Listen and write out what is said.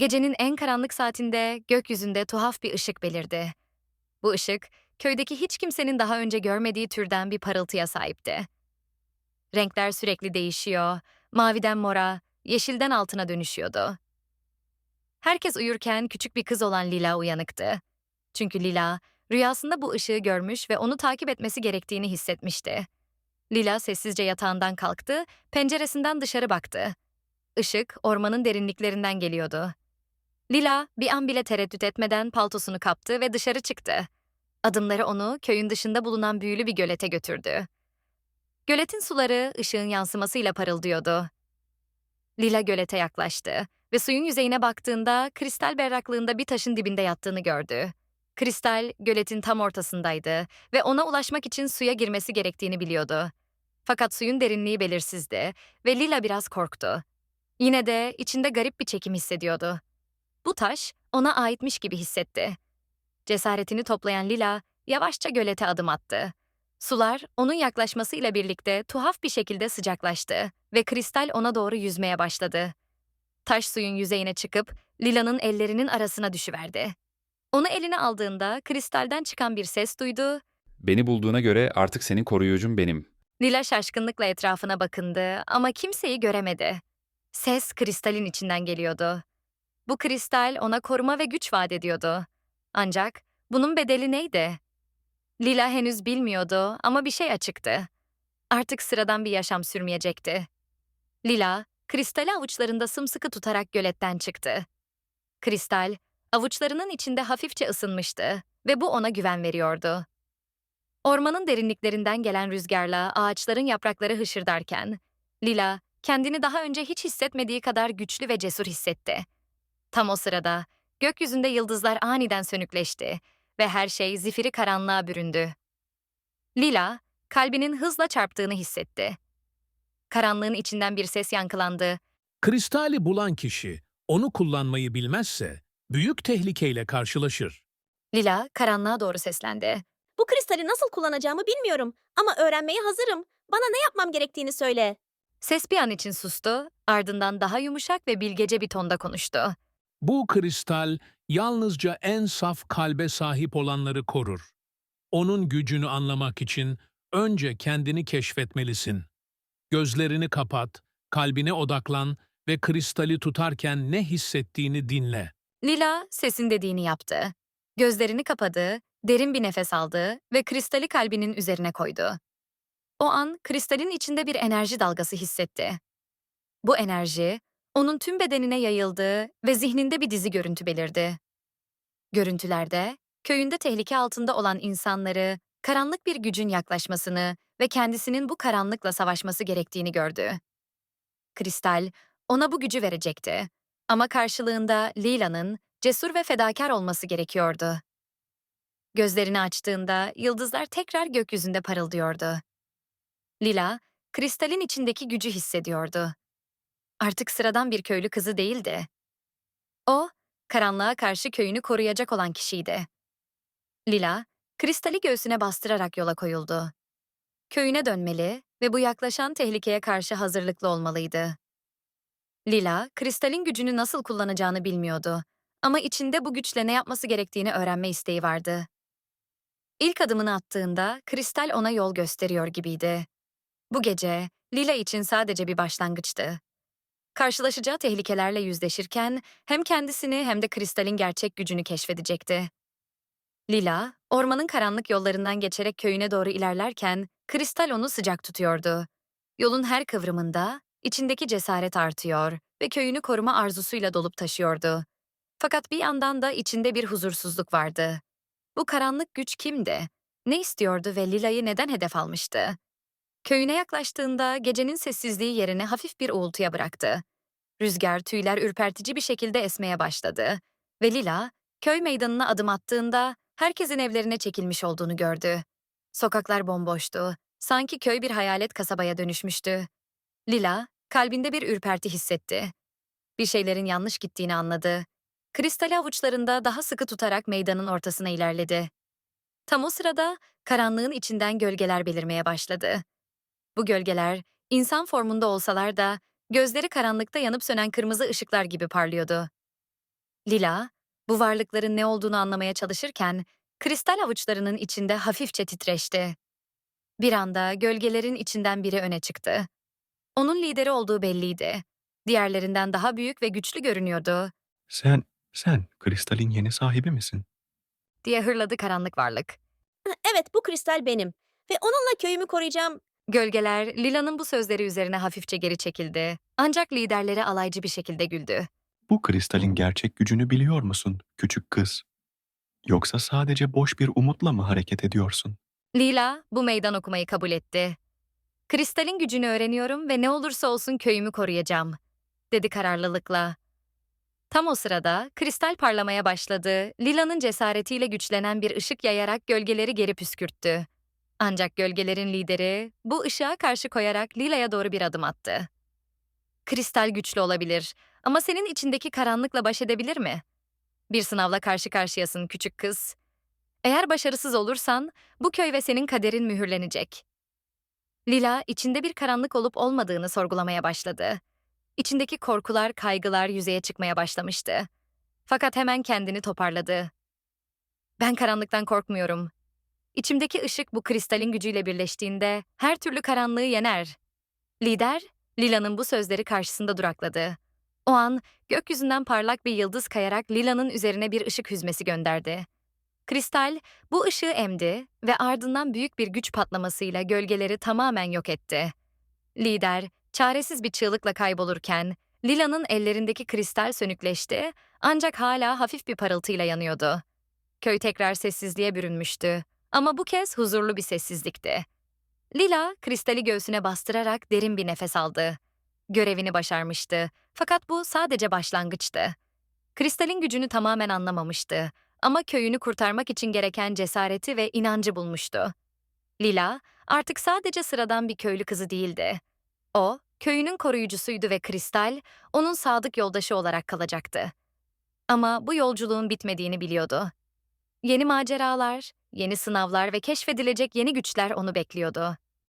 Gecenin en karanlık saatinde gökyüzünde tuhaf bir ışık belirdi. Bu ışık, köydeki hiç kimsenin daha önce görmediği türden bir parıltıya sahipti. Renkler sürekli değişiyor, maviden mora, yeşilden altına dönüşüyordu. Herkes uyurken küçük bir kız olan Lila uyanıktı. Çünkü Lila, rüyasında bu ışığı görmüş ve onu takip etmesi gerektiğini hissetmişti. Lila sessizce yatağından kalktı, penceresinden dışarı baktı. Işık ormanın derinliklerinden geliyordu. Lila bir an bile tereddüt etmeden paltosunu kaptı ve dışarı çıktı. Adımları onu köyün dışında bulunan büyülü bir gölete götürdü. Göletin suları ışığın yansımasıyla parıldıyordu. Lila gölete yaklaştı ve suyun yüzeyine baktığında kristal berraklığında bir taşın dibinde yattığını gördü. Kristal göletin tam ortasındaydı ve ona ulaşmak için suya girmesi gerektiğini biliyordu. Fakat suyun derinliği belirsizdi ve Lila biraz korktu. Yine de içinde garip bir çekim hissediyordu. Bu taş ona aitmiş gibi hissetti. Cesaretini toplayan Lila yavaşça gölete adım attı. Sular onun yaklaşmasıyla birlikte tuhaf bir şekilde sıcaklaştı ve kristal ona doğru yüzmeye başladı. Taş suyun yüzeyine çıkıp Lila'nın ellerinin arasına düşüverdi. Onu eline aldığında kristalden çıkan bir ses duydu. Beni bulduğuna göre artık senin koruyucun benim. Lila şaşkınlıkla etrafına bakındı ama kimseyi göremedi. Ses kristalin içinden geliyordu. Bu kristal ona koruma ve güç vaat ediyordu. Ancak bunun bedeli neydi? Lila henüz bilmiyordu ama bir şey açıktı. Artık sıradan bir yaşam sürmeyecekti. Lila, kristali avuçlarında sımsıkı tutarak göletten çıktı. Kristal, avuçlarının içinde hafifçe ısınmıştı ve bu ona güven veriyordu. Ormanın derinliklerinden gelen rüzgarla ağaçların yaprakları hışırdarken, Lila kendini daha önce hiç hissetmediği kadar güçlü ve cesur hissetti. Tam o sırada gökyüzünde yıldızlar aniden sönükleşti ve her şey zifiri karanlığa büründü. Lila, kalbinin hızla çarptığını hissetti. Karanlığın içinden bir ses yankılandı. Kristali bulan kişi onu kullanmayı bilmezse büyük tehlikeyle karşılaşır. Lila karanlığa doğru seslendi. Bu kristali nasıl kullanacağımı bilmiyorum ama öğrenmeye hazırım. Bana ne yapmam gerektiğini söyle. Ses bir an için sustu, ardından daha yumuşak ve bilgece bir tonda konuştu. Bu kristal yalnızca en saf kalbe sahip olanları korur. Onun gücünü anlamak için önce kendini keşfetmelisin. Gözlerini kapat, kalbine odaklan ve kristali tutarken ne hissettiğini dinle. Lila sesin dediğini yaptı. Gözlerini kapadı, derin bir nefes aldı ve kristali kalbinin üzerine koydu. O an kristalin içinde bir enerji dalgası hissetti. Bu enerji onun tüm bedenine yayıldı ve zihninde bir dizi görüntü belirdi. Görüntülerde köyünde tehlike altında olan insanları, karanlık bir gücün yaklaşmasını ve kendisinin bu karanlıkla savaşması gerektiğini gördü. Kristal ona bu gücü verecekti ama karşılığında Lila'nın cesur ve fedakar olması gerekiyordu. Gözlerini açtığında yıldızlar tekrar gökyüzünde parıldıyordu. Lila, kristalin içindeki gücü hissediyordu. Artık sıradan bir köylü kızı değildi. O, karanlığa karşı köyünü koruyacak olan kişiydi. Lila, kristali göğsüne bastırarak yola koyuldu. Köyüne dönmeli ve bu yaklaşan tehlikeye karşı hazırlıklı olmalıydı. Lila, kristalin gücünü nasıl kullanacağını bilmiyordu ama içinde bu güçle ne yapması gerektiğini öğrenme isteği vardı. İlk adımını attığında kristal ona yol gösteriyor gibiydi. Bu gece Lila için sadece bir başlangıçtı. Karşılaşacağı tehlikelerle yüzleşirken hem kendisini hem de kristalin gerçek gücünü keşfedecekti. Lila, ormanın karanlık yollarından geçerek köyüne doğru ilerlerken kristal onu sıcak tutuyordu. Yolun her kıvrımında içindeki cesaret artıyor ve köyünü koruma arzusuyla dolup taşıyordu. Fakat bir yandan da içinde bir huzursuzluk vardı. Bu karanlık güç kimdi? Ne istiyordu ve Lila'yı neden hedef almıştı? Köyüne yaklaştığında gecenin sessizliği yerine hafif bir uğultuya bıraktı. Rüzgar tüyler ürpertici bir şekilde esmeye başladı ve Lila, köy meydanına adım attığında herkesin evlerine çekilmiş olduğunu gördü. Sokaklar bomboştu, sanki köy bir hayalet kasabaya dönüşmüştü. Lila, kalbinde bir ürperti hissetti. Bir şeylerin yanlış gittiğini anladı. Kristali avuçlarında daha sıkı tutarak meydanın ortasına ilerledi. Tam o sırada karanlığın içinden gölgeler belirmeye başladı. Bu gölgeler insan formunda olsalar da gözleri karanlıkta yanıp sönen kırmızı ışıklar gibi parlıyordu. Lila, bu varlıkların ne olduğunu anlamaya çalışırken, kristal avuçlarının içinde hafifçe titreşti. Bir anda gölgelerin içinden biri öne çıktı. Onun lideri olduğu belliydi. Diğerlerinden daha büyük ve güçlü görünüyordu, Sen, sen kristalin yeni sahibi misin? diye hırladı karanlık varlık. Evet bu kristal benim. Ve onunla köyümü koruyacağım. Gölgeler, Lila'nın bu sözleri üzerine hafifçe geri çekildi. Ancak liderleri alaycı bir şekilde güldü. Bu kristalin gerçek gücünü biliyor musun küçük kız? Yoksa sadece boş bir umutla mı hareket ediyorsun? Lila bu meydan okumayı kabul etti. Kristalin gücünü öğreniyorum ve ne olursa olsun köyümü koruyacağım, dedi kararlılıkla. Tam o sırada kristal parlamaya başladı. Lila'nın cesaretiyle güçlenen bir ışık yayarak gölgeleri geri püskürttü. Ancak gölgelerin lideri bu ışığa karşı koyarak Lila'ya doğru bir adım attı. Kristal güçlü olabilir ama senin içindeki karanlıkla baş edebilir mi? Bir sınavla karşı karşıyasın küçük kız. Eğer başarısız olursan bu köy ve senin kaderin mühürlenecek. Lila içinde bir karanlık olup olmadığını sorgulamaya başladı. İçindeki korkular, kaygılar yüzeye çıkmaya başlamıştı. Fakat hemen kendini toparladı. Ben karanlıktan korkmuyorum. İçimdeki ışık bu kristalin gücüyle birleştiğinde her türlü karanlığı yener. Lider, Lila'nın bu sözleri karşısında durakladı. O an gökyüzünden parlak bir yıldız kayarak Lila'nın üzerine bir ışık hüzmesi gönderdi. Kristal bu ışığı emdi ve ardından büyük bir güç patlamasıyla gölgeleri tamamen yok etti. Lider, çaresiz bir çığlıkla kaybolurken, Lila'nın ellerindeki kristal sönükleşti ancak hala hafif bir parıltıyla yanıyordu. Köy tekrar sessizliğe bürünmüştü ama bu kez huzurlu bir sessizlikti. Lila, kristali göğsüne bastırarak derin bir nefes aldı. Görevini başarmıştı fakat bu sadece başlangıçtı. Kristalin gücünü tamamen anlamamıştı ama köyünü kurtarmak için gereken cesareti ve inancı bulmuştu. Lila artık sadece sıradan bir köylü kızı değildi. O, köyünün koruyucusuydu ve Kristal, onun sadık yoldaşı olarak kalacaktı. Ama bu yolculuğun bitmediğini biliyordu. Yeni maceralar, yeni sınavlar ve keşfedilecek yeni güçler onu bekliyordu.